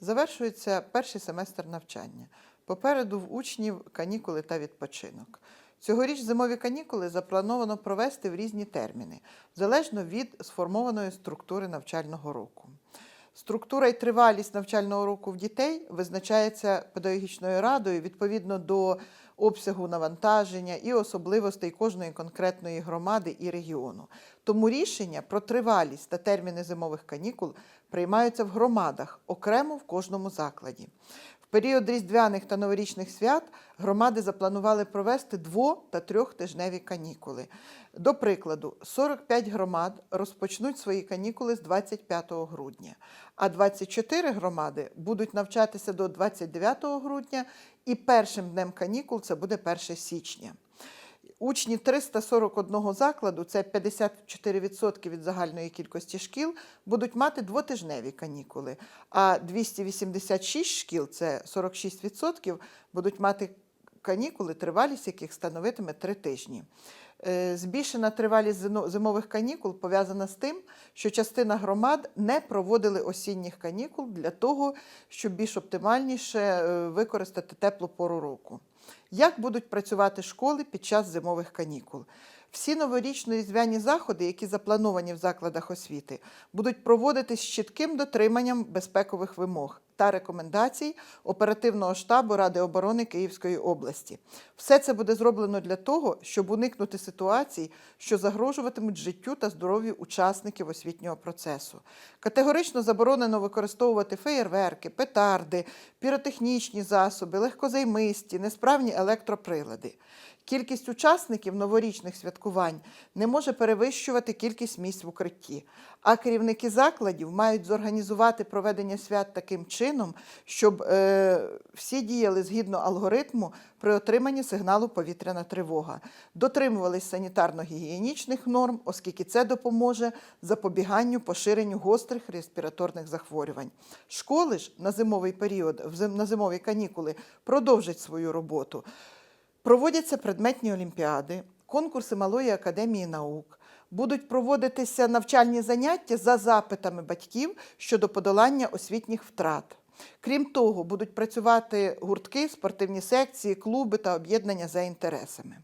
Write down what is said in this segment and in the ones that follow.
Завершується перший семестр навчання. Попереду в учнів канікули та відпочинок. Цьогоріч зимові канікули заплановано провести в різні терміни, залежно від сформованої структури навчального року. Структура і тривалість навчального року в дітей визначається педагогічною радою відповідно до обсягу навантаження і особливостей кожної конкретної громади і регіону. Тому рішення про тривалість та терміни зимових канікул приймаються в громадах окремо в кожному закладі. Період різдвяних та новорічних свят громади запланували провести дво- та трьохтижневі канікули. До прикладу, 45 громад розпочнуть свої канікули з 25 грудня, а 24 громади будуть навчатися до 29 грудня, і першим днем канікул це буде 1 січня. Учні 341 закладу, це 54% від загальної кількості шкіл, будуть мати двотижневі канікули, а 286 шкіл, це 46%, будуть мати канікули, тривалість яких становитиме три тижні. Е, Збільшена тривалість зимових канікул пов'язана з тим, що частина громад не проводили осінніх канікул для того, щоб більш оптимальніше е, використати теплу пору року. Як будуть працювати школи під час зимових канікул? Всі новорічно різдвяні заходи, які заплановані в закладах освіти, будуть проводитись з чітким дотриманням безпекових вимог та рекомендацій оперативного штабу Ради оборони Київської області. Все це буде зроблено для того, щоб уникнути ситуацій, що загрожуватимуть життю та здоров'ю учасників освітнього процесу. Категорично заборонено використовувати феєрверки, петарди, піротехнічні засоби, легкозаймисті, несправні електроприлади. Кількість учасників новорічних святкувань не може перевищувати кількість місць в укритті, а керівники закладів мають зорганізувати проведення свят таким чином, щоб е, всі діяли згідно алгоритму при отриманні сигналу повітряна тривога, дотримувались санітарно-гігієнічних норм, оскільки це допоможе запобіганню поширенню гострих респіраторних захворювань. Школи ж на зимовий період, на зимові канікули продовжать свою роботу. Проводяться предметні олімпіади, конкурси Малої академії наук. Будуть проводитися навчальні заняття за запитами батьків щодо подолання освітніх втрат. Крім того, будуть працювати гуртки, спортивні секції, клуби та об'єднання за інтересами.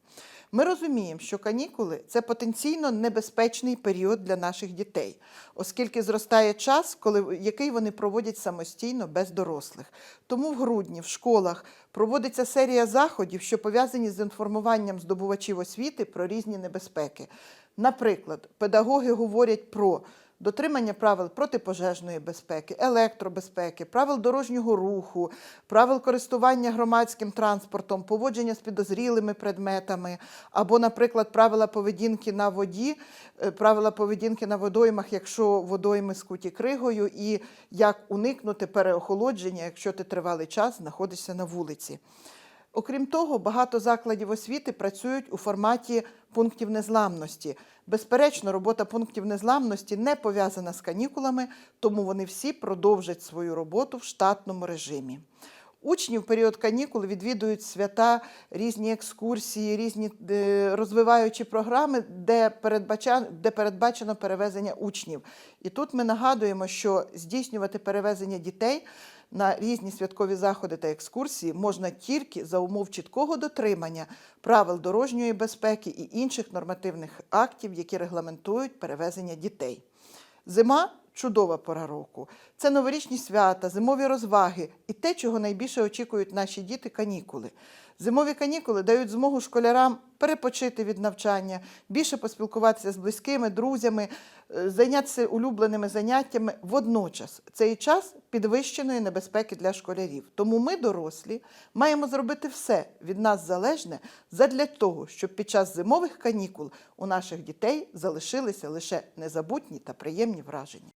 Ми розуміємо, що канікули це потенційно небезпечний період для наших дітей, оскільки зростає час, коли, який вони проводять самостійно без дорослих. Тому в грудні в школах проводиться серія заходів, що пов'язані з інформуванням здобувачів освіти про різні небезпеки. Наприклад, педагоги говорять про дотримання правил протипожежної безпеки, електробезпеки, правил дорожнього руху, правил користування громадським транспортом, поводження з підозрілими предметами, або, наприклад, правила поведінки на воді, е, правила поведінки на водоймах, якщо водойми скуті кригою, і як уникнути переохолодження, якщо ти тривалий час знаходишся на вулиці. Окрім того, багато закладів освіти працюють у форматі пунктів незламності. Безперечно, робота пунктів незламності не пов'язана з канікулами, тому вони всі продовжать свою роботу в штатному режимі. Учні в період канікул відвідують свята, різні екскурсії, різні е, розвиваючі програми, де передбача- де передбачено перевезення учнів. І тут ми нагадуємо, що здійснювати перевезення дітей на різні святкові заходи та екскурсії можна тільки за умов чіткого дотримання правил дорожньої безпеки і інших нормативних актів, які регламентують перевезення дітей. Зима чудова пора року. Це новорічні свята, зимові розваги і те, чого найбільше очікують наші діти канікули. Зимові канікули дають змогу школярам перепочити від навчання, більше поспілкуватися з близькими, друзями, е, зайнятися улюбленими заняттями. Водночас цей час підвищеної небезпеки для школярів. Тому ми, дорослі, маємо зробити все від нас залежне задля того, щоб під час зимових канікул у наших дітей залишилися лише незабутні та приємні враження.